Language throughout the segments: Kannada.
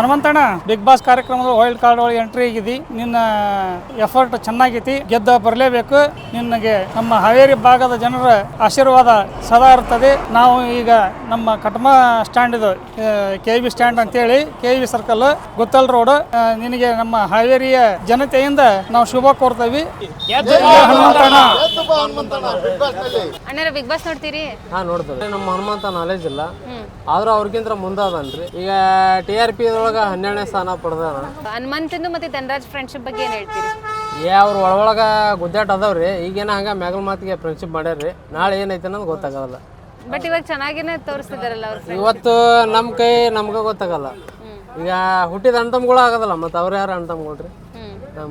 ಹನುಮಂತಣ್ಣ ಬಿಗ್ ಬಾಸ್ ಕಾರ್ಯಕ್ರಮದ ವೈಲ್ಡ್ ಕಾರ್ಡ್ ಒಳಗೆ ಎಂಟ್ರಿ ಆಗಿದಿ ನಿನ್ನ ಎಫರ್ಟ್ ಚೆನ್ನಾಗೈತಿ ಗೆದ್ದ ಬರಲೇಬೇಕು. ನಿನಗೆ ನಮ್ಮ ಹಾವೇರಿ ಭಾಗದ ಜನರ ಆಶೀರ್ವಾದ ಸದಾ ಇರ್ತದೆ. ನಾವು ಈಗ ನಮ್ಮ ಕಟ್ಮ ಸ್ಟ್ಯಾಂಡ್ ಇದು ಕೆ ವಿ ಸ್ಟ್ಯಾಂಡ್ ಅಂತೇಳಿ K V circle Guttal road ನಿನಗೆ ನಮ್ಮ ಹಾವೇರಿಯ ಜನತೆಯಿಂದ ನಾವು ಶುಭ ಕೋರ್ತೇವೆ. ಹನುಮಂತಣ್ಣ. ಅಣ್ಣಾರ ಬಿಗ್ ಬಾಸ್ ನೋಡ್ತೀರಿ? ಹಾ ನೋಡ್ತಾರೆ. ನಮ್ಮ ಹನುಮಂತ ನಾಲೆಜ್ ಇಲ್ಲ. ಆದ್ರೂ ಅವ್ರಿಗಿಂತ ಮುಂದೆ ಅದನ್ರಿ ಈಗ ಟಿ ಆರ್ ಪಿ ಒಳಗ ಹನ್ನೆರಡನೇ ಸ್ಥಾನ ಪಡೆದಾನ. ಹನುಮಂತಂದು ಮತ್ತೆ ಧನರಾಜ್ ಫ್ರೆಂಡ್ಶಿಪ್ ಬಗ್ಗೆ ಏನ್ ಹೇಳ್ತೀರಿ? ಏ ಅವ್ರ ಒಳಗೊಳಗ ಗುದ್ದಾಟ ಅದಾವ್ರಿ. ಈಗೇನ ಹಂಗ ಮ್ಯಾಗಲ್ ಮಾತಿಗೆ ಫ್ರೆಂಡ್ಶಿಪ್ ಮಾಡ್ಯಾರ್ರಿ. ನಾಳೆ ಏನೈತೆ ಅನ್ನೋದು ಗೊತ್ತಾಗಲ್ಲ. ಬಟ್ ಇವಾಗ ಚೆನ್ನಾಗಿನೇ ತೋರಿಸ್ತಿದಾರಲ್ಲ ಅವ್ರ ಇವತ್ತು ನಮ್ಮ ಕೈ ನಮ್ಗೆ ಗೊತ್ತಾಗಲ್ಲ. ಈಗ ಹುಟ್ಟಿದ ಅಣ್ತಮ್ಗಳು ಆಗೋದಲ್ಲ ಮತ್ತೆ ಅವ್ರು ಯಾರು ಅಣ್ಣ ತಮ್ಗಳ್ರಿ ಹಾ,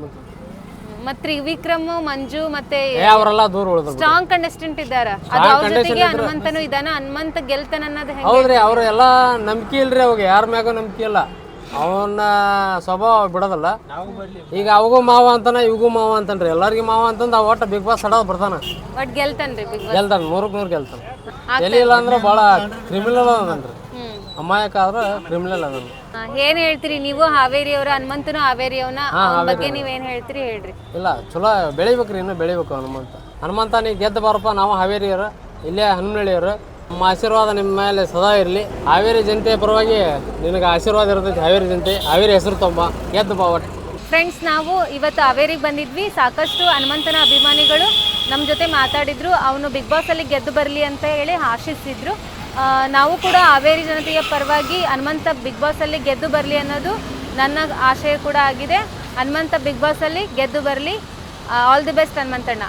ಮತ್ತೆ ಮತ್ ತ್ರಿವಿಕ್ರಮ್ ಮಂಜು ಮತ್ತೆ ಏ ಅವರೆಲ್ಲ ದೂರ ಉಳಿದ್ರು ಸ್ಟ್ರಾಂಗ್ ಕಂಟೆಸ್ಟೆಂಟ್ ಇದ್ದಾರ. ಅದು ಅವ್ರ ಜೊತೆಗೆ ಹನುಮಂತನು ಇದಾನ ಹನುಮಂತ ಗೆಲ್ತಾನ ಅನ್ನೋದು ಹೆಂಗೆ ಹೌದ್ರಿ ಅವ್ರು ಎಲ್ಲ ನಂಬಿಕೆ ಇಲ್ರಿ ಅವಾಗ ಯಾರ ಮ್ಯಾಗೂ ನಂಬಿಕೆ ಇಲ್ಲ. ಅವನ್ನ ಸ್ವಭಾವ ಬಿಡೋದಲ್ಲ. ಈಗ ಅವಗೂ ಮಾವ ಅಂತಾನ ಇವಗೂ ಮಾವ ಅಂತನ್ರಿ. ಎಲ್ಲರಿಗೂ ಮಾವ ಅಂತಂದು ಆ ಒಟ್ಟು ಬಿಗ್ ಬಾಸ್ ಸಡೋದು ಬರ್ತಾನ. ಬಟ್ ಗೆಲ್ತಾನ್ರಿ ಬಿಗ್ ಬಾಸ್ ಗೆಲ್ತಾನ ನೂರಕ್ಕೆ ನೂರು ಗೆಲ್ತಾನ ಎಲ್ಲಿ ಇಲ್ಲ ಅಂದ್ರೆ ಭಾಳ ಕ್ರಿಮಿನಲ್ ಅದನ್ರಿ ಅಮಾಯಕ ಆದ್ರೆ ಕ್ರಿಮಿನಲ್ ಅದನ್ನ ಆ, ಏನ್ ಹೇಳ್ತೀರಿ ನೀವು? ಹಾವೇರಿಯವ್ರ ಹನುಮಂತನು ಹಾವೇರಿ ಅವನ ಬಗ್ಗೆ ನೀವ್ ಏನ್ ಹೇಳ್ತೀರಿ? ಹೇಳ್ರಿ. ಇಲ್ಲ ಚಲೋ ಬೆಳಿಬೇಕ್ರಿ ಇನ್ನು ಬೆಳಿಬೇಕು ಹನುಮಂತ. ಹನುಮಂತ ನೀ ಗೆದ್ದು ಬಾರಪ್ಪ ನಾವು ಹಾವೇರಿಯರು ಇಲ್ಲೇ ಹನುಮನಳ್ಳಿಯವರು. ನಮ್ಮ ಆಶೀರ್ವಾದ ನಿಮ್ಮ ಮೇಲೆ ಸದಾ ಇರಲಿ. ಹಾವೇರಿ ಜನತೆ ಪರವಾಗಿ ನಿನಗೆ ಆಶೀರ್ವಾದ ಇರ್ತೈತಿ ಹಾವೇರಿ ಜನತೆ. ಹಾವೇರಿ ಹೆಸರು ತೊಂಬ ಗೆದ್ದು ಬಾ ಒಟ್ಟು ಫ್ರೆಂಡ್ಸ್ ನಾವು ಇವತ್ತು ಹಾವೇರಿಗೆ ಬಂದಿದ್ವಿ. ಸಾಕಷ್ಟು ಹನುಮಂತನ ಅಭಿಮಾನಿಗಳು ನಮ್ಮ ಜೊತೆ ಮಾತಾಡಿದ್ರು. ಅವನು ಬಿಗ್ ಬಾಸ್ ಅಲ್ಲಿ ಗೆದ್ದು ಬರಲಿ ಅಂತ ಹೇಳಿ ಆಶಿಸಿದ್ರು ನಾವು ಕೂಡ ಹಾವೇರಿ ಜನತೆಯ ಪರವಾಗಿ ಹನುಮಂತ ಬಿಗ್ ಬಾಸಲ್ಲಿ ಗೆದ್ದು ಬರಲಿ ಅನ್ನೋದು ನನ್ನ ಆಶಯ ಕೂಡ ಆಗಿದೆ. ಹನುಮಂತ ಬಿಗ್ ಬಾಸಲ್ಲಿ ಗೆದ್ದು ಬರಲಿ. All the best ಹನುಮಂತಣ್ಣ.